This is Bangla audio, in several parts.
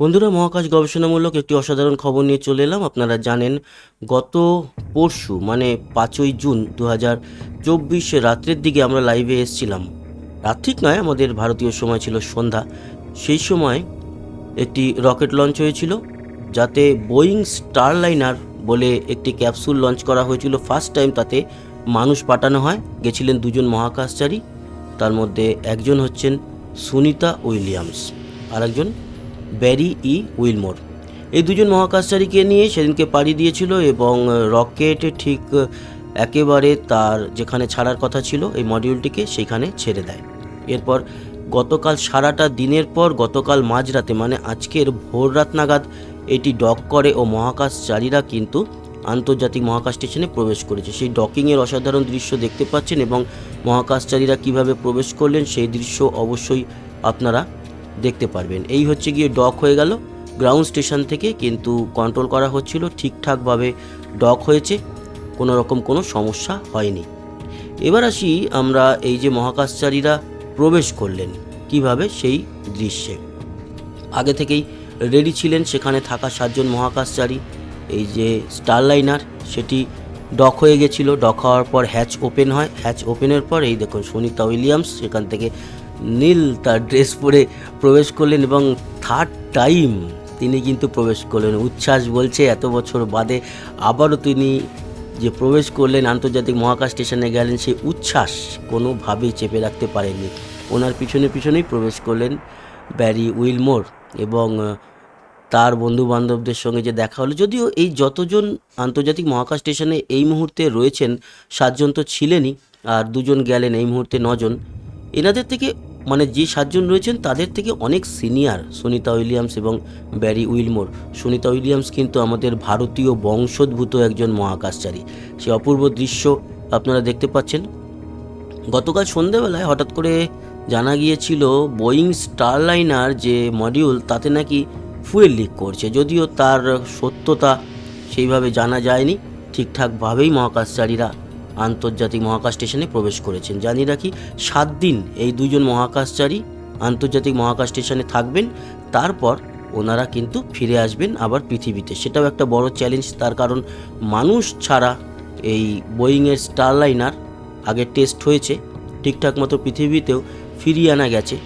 বন্ধুরা, মহাকাশ গবেষণামূলক একটি অসাধারণ খবর নিয়ে চলে এলাম। আপনারা জানেন, গত পরশু মানে পাঁচই জুন দু হাজার চব্বিশ রাত্রের দিকে আমরা লাইভে এসেছিলাম। রাত ঠিক নয়, আমাদের ভারতীয় সময় ছিল সন্ধ্যা। সেই সময় একটি রকেট লঞ্চ হয়েছিল, যাতে বোয়িং স্টারলাইনার বলে একটি ক্যাপসুল লঞ্চ করা হয়েছিল। ফার্স্ট টাইম তাতে মানুষ পাঠানো হয়। গেছিলেন দুজন মহাকাশচারী, তার মধ্যে একজন হচ্ছেন সুনিতা উইলিয়ামস আর একজন ব্যারি ই উইলমোর। এই দুজন মহাকাশচারীকে নিয়ে সেদিনকে পাড়ি দিয়েছিল এবং রকেট ঠিক একেবারে তার যেখানে ছাড়ার কথা ছিল, এই মডিউলটিকে সেখানে ছেড়ে দেয়। এরপর গতকাল সারাটা দিনের পর গতকাল মাঝরাতে মানে আজকের ভোর রাত নাগাদ, এটি ডক করে ও মহাকাশচারীরা কিন্তু আন্তর্জাতিক মহাকাশ স্টেশনে প্রবেশ করেছে। সেই ডকিংয়ের অসাধারণ দৃশ্য দেখতে পাচ্ছেন এবং মহাকাশচারীরা কীভাবে প্রবেশ করলেন সেই দৃশ্য অবশ্যই আপনারা দেখতে পারবেন। এই হচ্ছে গিয়ে ডক হয়ে গেল। গ্রাউন্ড স্টেশন থেকে কিন্তু কন্ট্রোল করা হচ্ছিল, ঠিকঠাকভাবে ডক হয়েছে কোনো রকম কোনো সমস্যা হয়নি। এবার আসি আমরা এই যে মহাকাশচারীরা প্রবেশ করলেন, কীভাবে সেই দৃশ্যে। আগে থেকেই রেডি ছিলেন সেখানে থাকা সাতজন মহাকাশচারী। এই যে স্টারলাইনার সেটি ডক হয়ে গেছিল। ডক হওয়ার পর হ্যাচ ওপেন হয়। হ্যাচ ওপেনের পর এই দেখুন, সুনিতা উইলিয়ামস, সেখান থেকে নীল তার ড্রেস পরে প্রবেশ করলেন এবং থার্ড টাইম তিনি কিন্তু প্রবেশ করলেন। উচ্ছ্বাস বলছে, এত বছর বাদে আবারও তিনি যে প্রবেশ করলেন আন্তর্জাতিক মহাকাশ স্টেশনে গেলেন, সেই উচ্ছ্বাস কোনোভাবেই চেপে রাখতে পারেননি। ওনার পিছনে পিছনেই প্রবেশ করলেন ব্যারি উইলমোর এবং তার বন্ধু বান্ধবদের সঙ্গে যে দেখা হলো। যদিও এই যতজন আন্তর্জাতিক মহাকাশ স্টেশনে এই মুহূর্তে রয়েছেন, সাতজন তো ছিলেনই, আর দুজন গেলেন এই মুহূর্তে নজন। এনাদের থেকে মানে যে সাতজন রয়েছেন, তাদের থেকে অনেক সিনিয়র সুনিতা উইলিয়ামস এবং ব্যারি উইলমোর। সুনিতা উইলিয়ামস কিন্তু আমাদের ভারতীয় বংশোদ্ভূত একজন মহাকাশচারী। সে অপূর্ব দৃশ্য আপনারা দেখতে পাচ্ছেন। গতকাল সন্ধেবেলায় হঠাৎ করে জানা গিয়েছিল, বোয়িং স্টারলাইনার যে মডিউল, তাতে নাকি ফুয়েল লিক করছে। যদিও তার সত্যতা সেইভাবে জানা যায়নি। ঠিকঠাকভাবেই মহাকাশচারীরা আন্তর্জাতিক মহাকাশ স্টেশনে প্রবেশ করেছেন। জানি রাখি সাত দিন এই দুজন মহাকাশচারী আন্তর্জাতিক মহাকাশ স্টেশনে থাকবেন, তারপর ওনারা কিন্তু ফিরে আসবেন আবার পৃথিবীতে। সেটাও একটা বড় চ্যালেঞ্জ তার কারণ মানুষ ছাড়া এই বোয়িংয়ের স্টারলাইনার আগে টেস্ট হয়েছে, ঠিকঠাক মতো পৃথিবীতেও ফিরিয়ে আনা গেছে।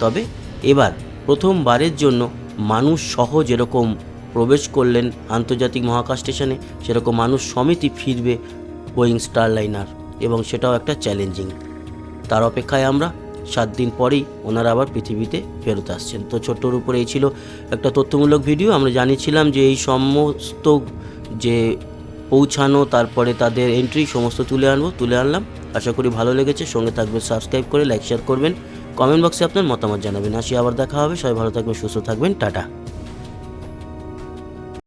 তবে এবার প্রথমবারের জন্য মানুষ সহ যেরকম প্রবেশ করলেন আন্তর্জাতিক মহাকাশ স্টেশনে, সেরকম মানুষ সমিতি ফিরবে বোয়িং স্টারলাইনার এবং সেটাও একটা চ্যালেঞ্জিং তার অপেক্ষায় আমরা সাত দিন পরেই ওনারা আবার পৃথিবীতে ফেরত আসছেন। তো ছোট্টর উপরে এই ছিল একটা তথ্যমূলক ভিডিও। আমরা জানিয়েছিলাম যে এই সমস্ত যে পৌঁছানো, তারপরে তাদের এন্ট্রি সমস্ত তুলে আনব, তুলে আনলাম। আশা করি ভালো লেগেছে। সঙ্গে থাকবেন সাবস্ক্রাইব করে লাইক শেয়ার করবেন। কমেন্ট বক্সে আপনার মতামত জানাবেন। আসি, আবার দেখা হবে। সবাই ভালো থাকবেন, সুস্থ থাকবেন। টাটা।